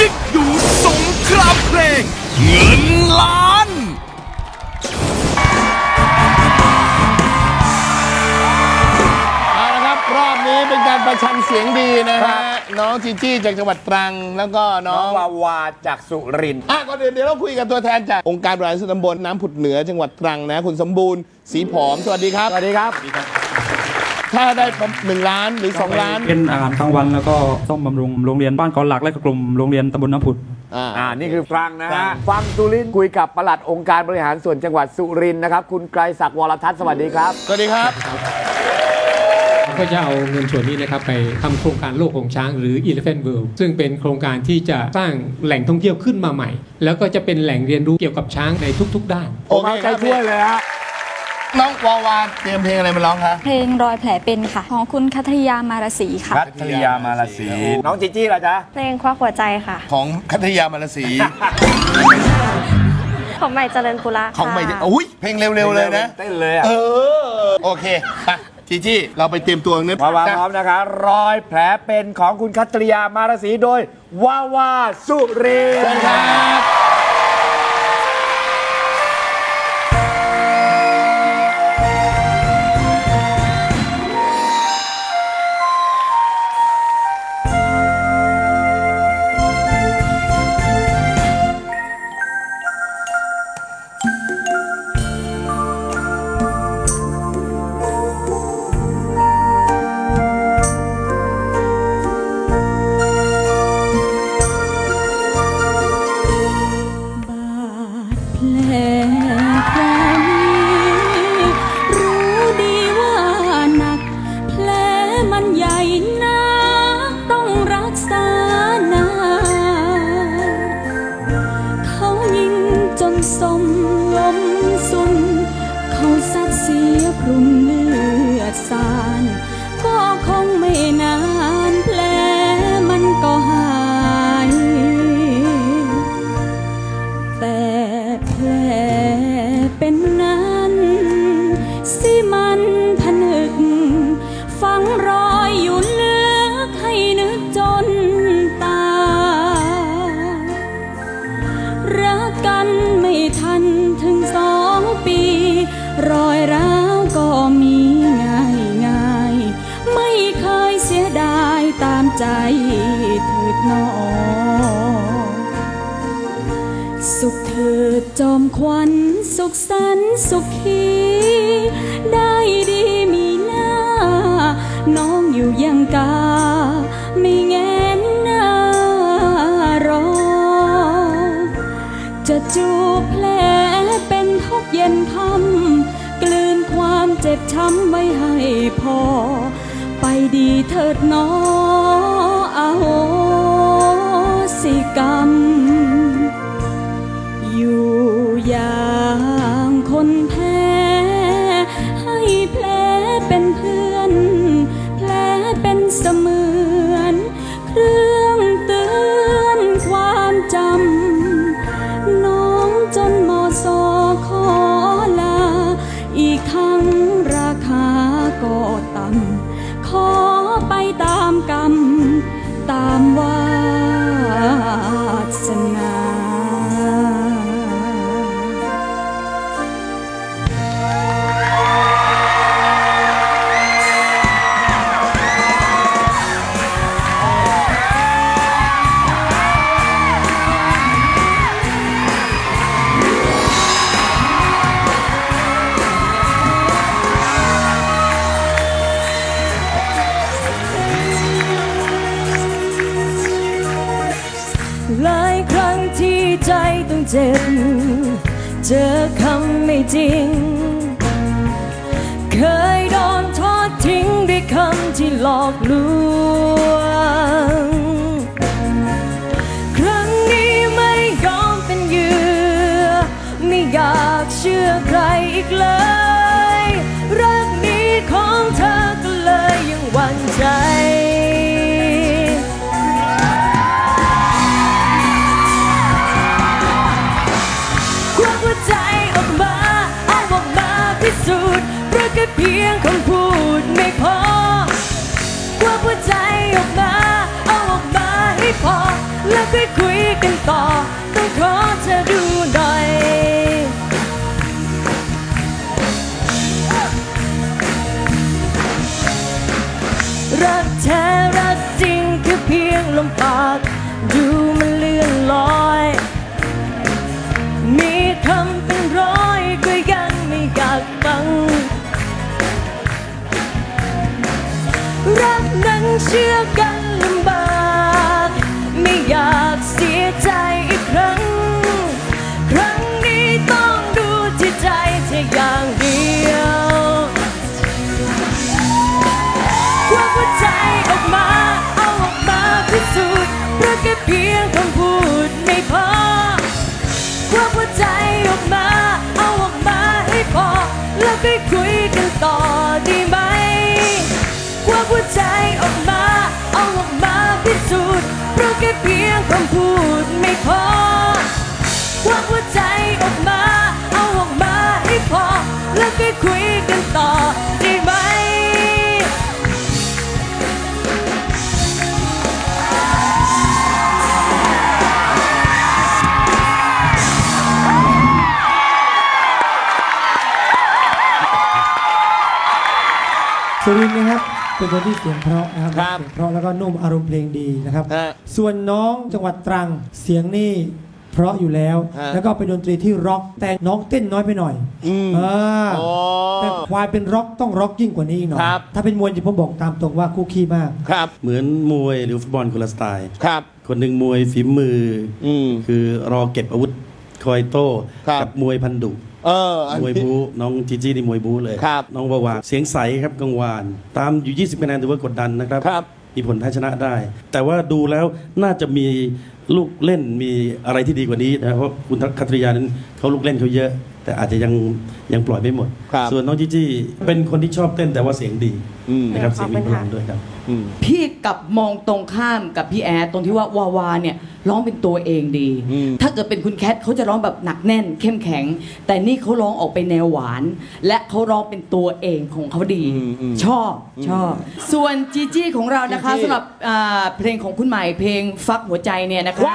ยิ่งดูสงครามเพลง เงินล้าน เอาละครับรอบนี้เป็นการประชันเสียงดีนะฮะน้องจีจี้จากจังหวัดตรัง แล้วก็น้น้อองงวาวาจากสุรินทร์อะก่อนอื่นเดี๋ยวเราคุยกับตัวแทนจากองค์การบริหารส่วนตำบลน้ำผุดเหนือจังหวัดตรังนะ คุณสมบูรณ์สีผอมสวัสดีครับสวัสดีครับ ถ้าได้หนึ่งล้านหรือสองล้าน เป็นอาหารกลางวันแล้วก็ซ่อมบำรุงโรงเรียนบ้านเกอนหลักและก็กลุ่มโรงเรียนตำบลน้ำผุดอ่าอ่านี่คือตรังนะตรัฮะงฟังสุรินทร์คุยกับปลัดองค์การบริหารส่วนจังหวัดสุรินทร์นะครับ คุณไกรศักดิ์วรทัศน์สวัสดีครับ สวัสดีครับ ก็จะเอาเงินส่วนนี้นะครับไปทำโครงการโลกของช้างหรือ Elephant World ซึ่งเป็นโครงการที่จะสร้างแหล่งท่องเที่ยวขึ้นมาใหม่ แล้วก็จะเป็นแหล่งเรียนรู้เกี่ยวกับช้างในทุก ๆ ด้าน โอผมเคเอาคใจรับช่วยเลยฮะ น้องวาวาเตรียมเพลงอะไรมาร้องคะเพลงรอยแผลเป็นค่ะ ของคุณคัทริยามารสีค่ะรัตยามาลสีน้องจีจี้ล่ะจ๊ะเพลงควักหัวใจค่ะ ของคัทยามารสีของใหม่เจริญปุระของใหม่อุ้ยเพลงเร็วๆเลยนะ เต้นเลยอะเออโอเคไปจีจี้เราไปเตรียมตัวนึกวาวาพร้อมนะคะ รอยแผลเป็นของคุณคัตริยามารสีโดยวาวาสุรินทเชิญร์ครับบ ใหญ่นักต้องรักษานาเขายิงจนสม นอ สุขเถิดจอมควันสุขสันสุขขี ได้ดีมีหน้า น้องอยู่ยังกา ไม่แงนหน้ารอ จะจูบแผลเป็นทุกเย็นคำกลืนความเจ็บช้ำไว้ให้พอ ไปดีเถิดหนออ ใจต้องเจ็บ เจอคำไม่จริง เคยโดนทอดทิ้งด้วยคำที่หลอกลวง พิสูจน์เพราะแค่เพียงคำพูดไม่พอควักหัวใจออกมา เอาออกมาให้พอและแล้วค่อยคุยกันต่อ ต้องขอเธอดูหน่อยรักแท้รักจริงคือเพียงลมปาก ดูมันเลื่อนลอย กนั้ แค่เพียงคำพูดไม่พอควักหัวใจออกมา เอาออกมาให้พอ แล้วก็คุยกันต่อ เป็นคนที่เสียงเพราะนะครับครับเสียงเพราะแล้วก็นุ่มอารมณ์เพลงดีนะครับ ฮะส่วนน้องจังหวัดตรังเสียงนี่เพราะอยู่แล้ว ฮะแล้วก็เป็นดนตรีที่ร็อกแต่น้องเต้นน้อยไปหน่อยอืมอ่าโอ้แต่ควายเป็นร็อกต้องร็อกยิ่งกว่านี้อีกหน่อยครับ ถ้าเป็นมวยจะผมบอกตามตรงว่าคู่ขี้มาก ครับเหมือนมวยหรือฟุตบอลคนละสไตล์ ครับ คนหนึ่งมวยฝีมือออืมคือรอเก็บอาวุธคอยโต้ครับ กัมวยพันดุ เอออันมวยนี้ บูน้องจีจี้นี่มวยบูเลยครับน้องวาวาเสียงใสครับกังวาน ตามอยู่ 20คะแนนถือว่ากดดันนะครับ ครับ มีผลแพ้ชนะได้ แต่ว่าดูแล้วน่าจะมีลูกเล่นมีอะไรที่ดีกว่านี้นะครับเพราะคุณคัตริยานั้นเขาลูกเล่นเขาเยอะ แต่อาจจะยังยังปล่อยไม่หมด ครับส่วนน้องจีจี้เป็นคนที่ชอบเต้นแต่ว่าเสียงดีอืม นะครับเสียงมีพลังด้วยครับ อืม พี่กลับมองตรงข้ามกับพี่แอดตรงที่ว่าวาวาเนี่ยร้องเป็นตัวเองดี อืมถ้า เกิดเป็นคุณแคทเขาจะร้องแบบหนักแน่น เข้มแข็ง แต่นี่เขาร้องออกไปแนวหวาน และเขาร้องเป็นตัวเองของเขาดี ชอบชอบ ส่วนจีจี้ของเรานะคะจีจี้สำหรับอ่าเพลงของคุณใหม่เพลงฟักหัวใจเนี่ยนะคะ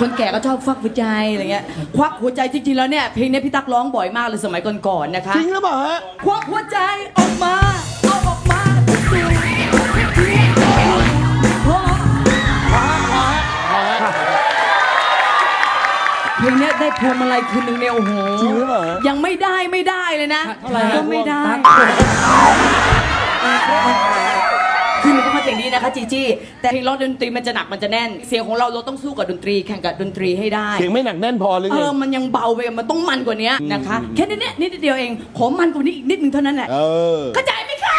คนแก่ก็ชอบฟักหัวใจอะไรเงี้ย ควักหัวใจจริงๆแล้วเนี่ยเพลงเนี้ยพี่ตั๊กร้องบ่อยมากเลยสมัยก่อนๆนะคะ จริงหรือเปล่าฮะ ควักหัวใจออกมา เอาออกมาพิสูจน์ เพลงเนี้ยได้พวงมาลัยคืนหนึ่งเนี่ยโอ้โหจริงหรือเปล่าฮะ ยังไม่ได้ไม่ได้เลยนะก็ไม่ได้คือมันก็มาเสียงดีนะคะจีจี้แต่เพลงร้องดนตรีมันจะหนักมันจะแน่น เสียงของเราเราต้องสู้กับดนตรีแข่งกับดนตรีให้ได้ เสียงไม่หนักแน่นพอหรือเอไง อ มันยังเบาไป มันต้องมันกว่านี้นะคะ แค่นี้เนี่ยนิดเดียวเอง ขอมันกว่านี้อีกนิดนึงเท่านั้นแหละ เออเข้าใจไหมคะ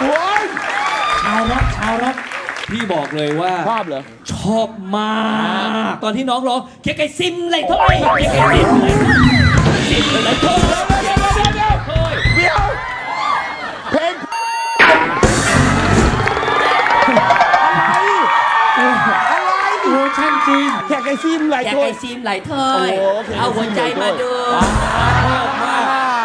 โอ้ยชาวร็อกชาวร็อก พี่บอกเลยว่าชอบเหรอชอบมาก ตอนที่น้องร้องเคไก่ซิมเลยเท่าไหร่เคไก่ซิมเลยซิมเลยเท่าไหร่เดี๋ยวเพลงเวอร์ชันจีนแขกไอซิมไหลอยากถ้วยไอซีมไหลเทยโอ้โหเอาหัวใจมาดู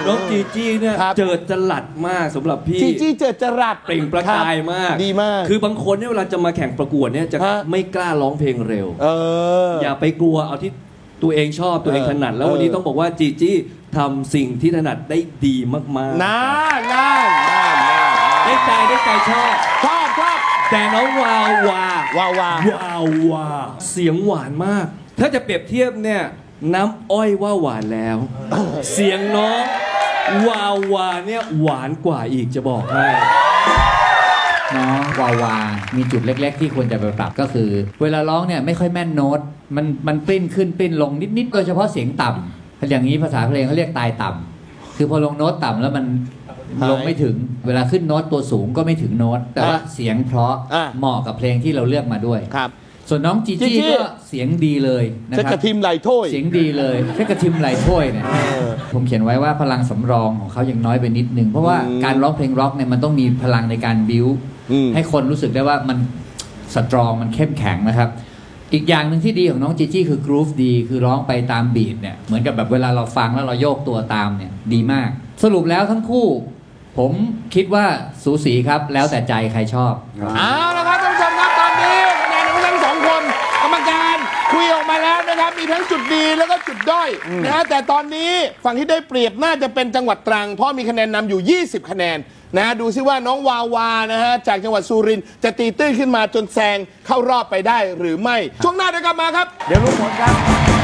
น้องจีจี้เนี่ยครับ เจิดจรัสมากสำหรับพี่จีจี้เจิดจรัสเปล่งประกายมาก ดีมาก คือบางคนเนี่ยเวลาจะมาแข่งประกวดเนี่ยจะฮะ ไม่กล้าร้องเพลงเร็ว เอออย่าไปกลัวเอาที่ตัวเองชอบตัวเองเออถนัด แล้วเออวันนี้ต้องบอกว่าจีจี้ทำสิ่งที่ถนัดได้ดีมากๆน่าน่าน่าน่าได้ใจได้ใจชอบ ชอบชอบแต่น้องวาววาวาวาวาววาเสียงหวานมาก ถ้าจะเปรียบเทียบเนี่ย น้ำอ้อยว่าหวานแล้ว เสียงน้อง วาววาเนี่ยหวานกว่าอีกจะบอกให้น้องวาวา มีจุดเล็ก ๆ ที่ควรจะไปปรับก็คือ เวลาร้องเนี่ยไม่ค่อยแม่นโน้ต มันมันปริ้นขึ้นปริ้นลงนิดๆโดยเฉพาะเสียงต่ำอย่างนี้ภาษาเพลงเขาเรียกตายต่ำคือพอลงโน้ตต่ำแล้วมันหายลงไม่ถึงเวลาขึ้นโน้ตตัวสูงก็ไม่ถึงโน้ต แต่ว่าอะเสียงเพราะอะเหมาะกับเพลงที่เราเลือกมาด้วยครับ ส่วนน้องจีจีจี้จี้ก็เสียงดีเลยนะจะครักบระทิมไหลถ้วย เสียงดีเลยแค่กระทิมไหลถ้วยเนี่ยเออผมเขียนไว้ว่าพลังสำรองของเขายังน้อยไปนิดนึงเพราะว่าอืมการร้องเพลงร็อกเนี่ยมันต้องมีพลังในการบิวอืม ให้คนรู้สึกได้ว่ามันสตรองมันเข้มแข็งนะครับ อีกอย่างหนึ่งที่ดีของน้องจีจี้คือกรูฟดีคือร้องไปตามบีทเนี่ยเหมือนกับแบบเวลาเราฟังแล้วเราโยกตัวตามเนี่ยดีมาก สรุปแล้วทั้งคู่ ผมคิดว่าสูสีครับแล้วแต่ใจใครชอบเอา มีทั้งจุดดีแล้วก็จุดด้อยนะฮะแต่ตอนนี้ฝั่งที่ได้เปรียบน่าจะเป็นจังหวัดตรัง เพราะมีคะแนนนำอยู่ 20 คะแนนนะฮะดูซิว่าน้องวาวานะฮะจากจังหวัดสุรินทร์จะตีตื้นขึ้นมาจนแซงเข้ารอบไปได้หรือไม่ ช่วงหน้าเดี๋ยวกลับมาครับ เดี๋ยวรู้ผลครับ